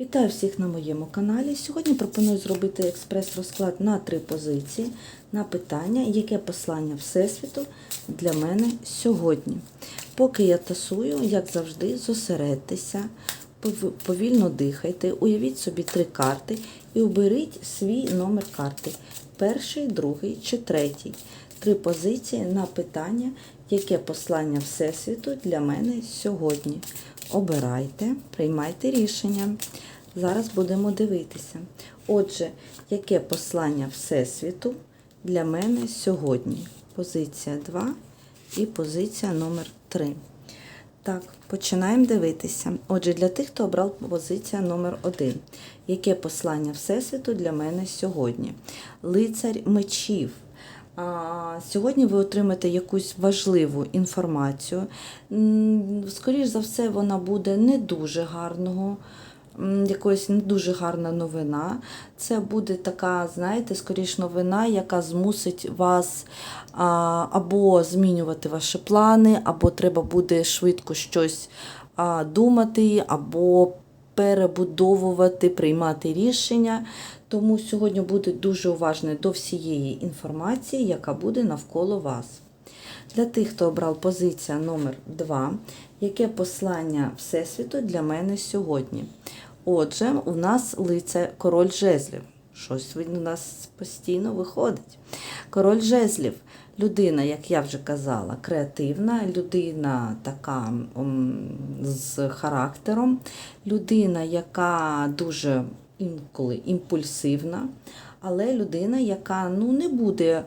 Вітаю всіх на моєму каналі. Сьогодні пропоную зробити експрес-розклад на три позиції на питання, яке послання Всесвіту для мене сьогодні. Поки я тасую, як завжди, зосередьтеся, повільно дихайте, уявіть собі три карти і оберіть свій номер карти. Перший, другий чи третій. Три позиції на питання, яке послання Всесвіту для мене сьогодні. Обирайте, приймайте рішення. Зараз будемо дивитися. Отже, яке послання Всесвіту для мене сьогодні? Позиція 2 і позиція номер 3. Так, починаємо дивитися. Отже, для тих, хто обрав позиція номер 1. Яке послання Всесвіту для мене сьогодні? Лицар мечів. А, Сьогодні ви отримаєте якусь важливу інформацію. М, Скоріш за все, вона буде не дуже гарного. Якоїсь не дуже гарна новина. Це буде така, знаєте, скоріш новина, яка змусить вас а, або змінювати ваші плани, або треба буде швидко щось а, думати, або перебудовувати, приймати рішення. Тому сьогодні буде дуже уважний до всієї інформації, яка буде навколо вас. Для тих, хто обрав позиція номер 2 яке послання Всесвіту для мене сьогодні? Отже, у нас лице король жезлів. Щось він у нас постійно виходить. Король жезлів. Людина, як я вже казала, креативна, людина така з характером, людина, яка дуже інколи імпульсивна, але людина, яка ну, не буде,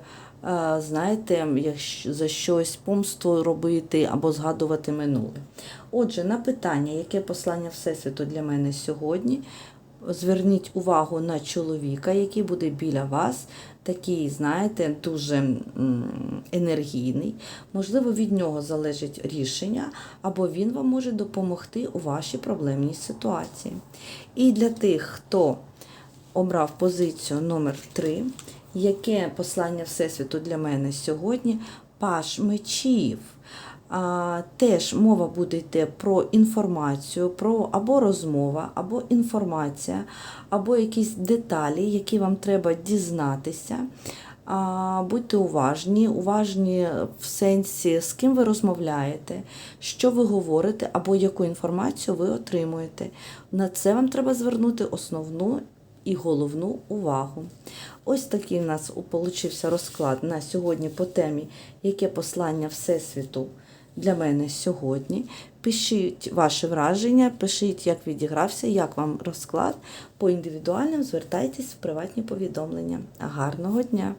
знаєте, якщо за щось помсту робити або згадувати минуле. Отже, на питання, яке послання Всесвіту для мене сьогодні, зверніть увагу на чоловіка, який буде біля вас, такий, знаєте, дуже енергійний. Можливо, від нього залежить рішення, або він вам може допомогти у вашій проблемній ситуації. І для тих, хто обрав позицію номер 3 яке послання Всесвіту для мене сьогодні? Паш мечів. А, теж мова буде йти про інформацію, про або розмова, або інформація, або якісь деталі, які вам треба дізнатися. А, будьте уважні, уважні в сенсі, з ким ви розмовляєте, що ви говорите, або яку інформацію ви отримуєте. На це вам треба звернути основну і головну увагу. Ось такий у нас получився розклад на сьогодні по темі, яке послання Всесвіту для мене сьогодні. Пишіть ваші враження, пишіть, як відігрався, як вам розклад. По індивідуальним звертайтесь в приватні повідомлення. Гарного дня!